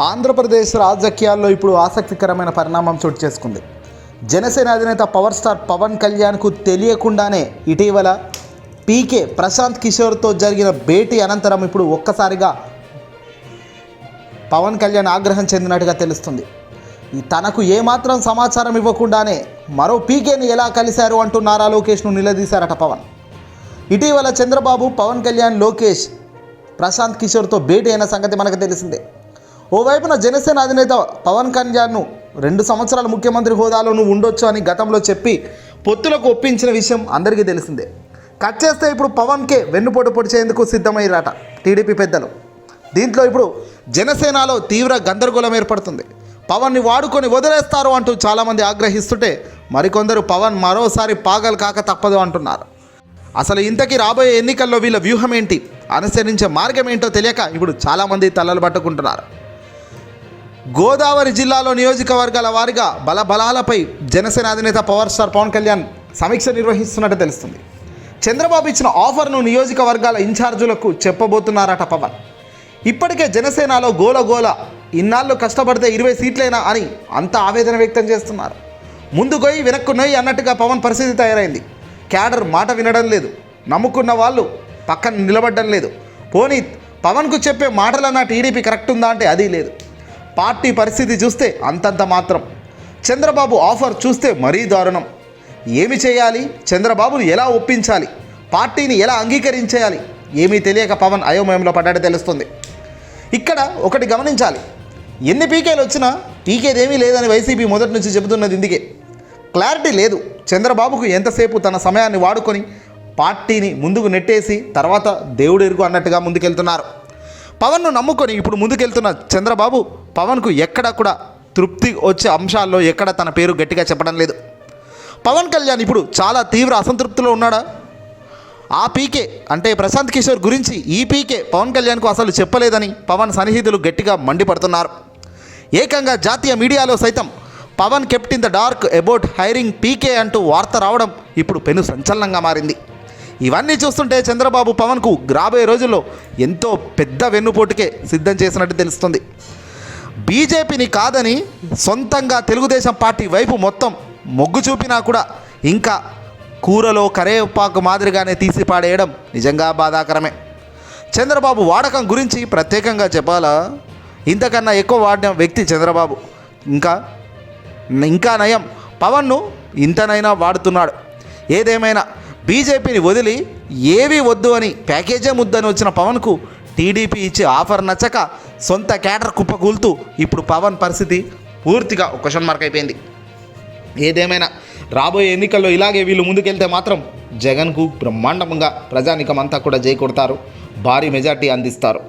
ఆంధ్రప్రదేశ్ రాజకీయాల్లో ఇప్పుడు ఆసక్తికరమైన పరిణామం చోటు చేసుకుంది. జనసేన అధినేత పవర్ స్టార్ పవన్ కళ్యాణ్కు తెలియకుండానే ఇటీవల పీకే ప్రశాంత్ కిషోర్తో జరిగిన భేటీ అనంతరం ఇప్పుడు ఒక్కసారిగా పవన్ కళ్యాణ్ ఆగ్రహం చెందినట్టుగా తెలుస్తుంది. తనకు ఏమాత్రం సమాచారం ఇవ్వకుండానే మరో పీకేని ఎలా కలిశారు అంటూ నారా లోకేష్ను నిలదీశారట పవన్. ఇటీవల చంద్రబాబు పవన్ కళ్యాణ్ లోకేష్ ప్రశాంత్ కిషోర్తో భేటీ అయిన సంగతి మనకు తెలిసిందే. ఓవైపున జనసేన అధినేత పవన్ కళ్యాణ్ను రెండు సంవత్సరాల ముఖ్యమంత్రి హోదాలో నువ్వు ఉండొచ్చు అని గతంలో చెప్పి పొత్తులకు ఒప్పించిన విషయం అందరికీ తెలిసిందే. కట్ చేస్తే ఇప్పుడు పవన్కే వెన్నుపోటు పొడిచేందుకు సిద్ధమయ్యారట టీడీపీ పెద్దలు. దీంట్లో ఇప్పుడు జనసేనలో తీవ్ర గందరగోళం ఏర్పడుతుంది. పవన్ని వాడుకొని వదిలేస్తారు అంటూ చాలామంది ఆగ్రహిస్తుంటే మరికొందరు పవన్ మరోసారి పాగలు కాక తప్పదు అంటున్నారు. అసలు ఇంతకీ రాబోయే ఎన్నికల్లో వీళ్ళ వ్యూహం ఏంటి అనుసరించే మార్గం ఏంటో తెలియక ఇప్పుడు చాలామంది తలలు పట్టుకుంటున్నారు. గోదావరి జిల్లాలో నియోజకవర్గాల వారిగా బలబలాలపై జనసేన అధినేత పవర్ స్టార్ పవన్ కళ్యాణ్ సమీక్ష నిర్వహిస్తున్నట్టు తెలుస్తుంది. చంద్రబాబు ఇచ్చిన ఆఫర్ను నియోజకవర్గాల ఇన్ఛార్జులకు చెప్పబోతున్నారట పవన్. ఇప్పటికే జనసేనలో గోల గోల ఇన్నాళ్ళు కష్టపడితే ఇరవై సీట్లేనా అని అంత ఆవేదన వ్యక్తం చేస్తున్నారు. ముందు గొయ్యి వెనక్కు నొయ్యి అన్నట్టుగా పవన్ పరిస్థితి తయారైంది. క్యాడర్ మాట వినడం లేదు. నమ్ముకున్న వాళ్ళు పక్కన నిలబడడం లేదు. పోనీ పవన్కు చెప్పే మాటలన్నా టీడీపీ కరెక్ట్ ఉందా అంటే అది లేదు. పార్టీ పరిస్థితి చూస్తే అంతంత మాత్రం. చంద్రబాబు ఆఫర్ చూస్తే మరీ దారుణం. ఏమి చేయాలి? చంద్రబాబును ఎలా ఒప్పించాలి? పార్టీని ఎలా అంగీకరించేయాలి? ఏమీ తెలియక పవన్ అయోమయంలో పడ్డట్టు తెలుస్తుంది. ఇక్కడ ఒకటి గమనించాలి. ఎన్ని పీకేలు వచ్చినా పీకేదేమీ లేదని వైసీపీ మొదటి నుంచి చెబుతున్నది ఇందుకే. క్లారిటీ లేదు. చంద్రబాబుకు ఎంతసేపు తన సమయాన్ని వాడుకొని పార్టీని ముందుకు నెట్టేసి తర్వాత దేవుడు ఎరుగు అన్నట్టుగా ముందుకెళ్తున్నారు. పవన్ను నమ్ముకొని ఇప్పుడు ముందుకెళ్తున్న చంద్రబాబు పవన్కు ఎక్కడ కూడా తృప్తి వచ్చే అంశాల్లో ఎక్కడ తన పేరు గట్టిగా చెప్పడం లేదు. పవన్ కళ్యాణ్ ఇప్పుడు చాలా తీవ్ర అసంతృప్తిలో ఉన్నాడా? ఆ పీకే అంటే ప్రశాంత్ కిషోర్ గురించి ఈ పీకే పవన్ కళ్యాణ్కు అసలు చెప్పలేదని పవన్ సన్నిహితులు గట్టిగా మండిపడుతున్నారు. ఏకంగా జాతీయ మీడియాలో సైతం Pawan kept in the dark about hiring PK అంటూ వార్త రావడం ఇప్పుడు పెను సంచలనంగా మారింది. ఇవన్నీ చూస్తుంటే చంద్రబాబు పవన్కు రాబోయే రోజుల్లో ఎంతో పెద్ద వెన్నుపోటుకే సిద్ధం చేసినట్టు తెలుస్తుంది. బీజేపీని కాదని సొంతంగా తెలుగుదేశం పార్టీ వైపు మొత్తం మొగ్గు చూపినా కూడా ఇంకా కూరలో కరేపాకు మాదిరిగానే తీసి పాడేయడం నిజంగా బాధాకరమే. చంద్రబాబు వాడకం గురించి ప్రత్యేకంగా చెప్పాలా? ఇంతకన్నా ఎక్కువ వాడిన వ్యక్తి చంద్రబాబు. ఇంకా ఇంకా నయం. పవన్ను ఇంతనైనా వాడుతున్నాడు. ఏదేమైనా బీజేపీని వదిలి ఏవి వద్దు అని ప్యాకేజే ముద్దని వచ్చిన పవన్కు టీడీపీ ఇచ్చే ఆఫర్ నచ్చక సొంత క్యాటర్ కుప్పకూలుతూ ఇప్పుడు పవన్ పరిస్థితి పూర్తిగా ఒక క్వశ్చన్ మార్క్ అయిపోయింది. ఏదేమైనా రాబోయే ఎన్నికల్లో ఇలాగే వీళ్ళు ముందుకెళ్తే మాత్రం జగన్కు బ్రహ్మాండంగా ప్రజానికమంతా కూడా జై కొడతారు భారీ మెజార్టీ అందిస్తారు.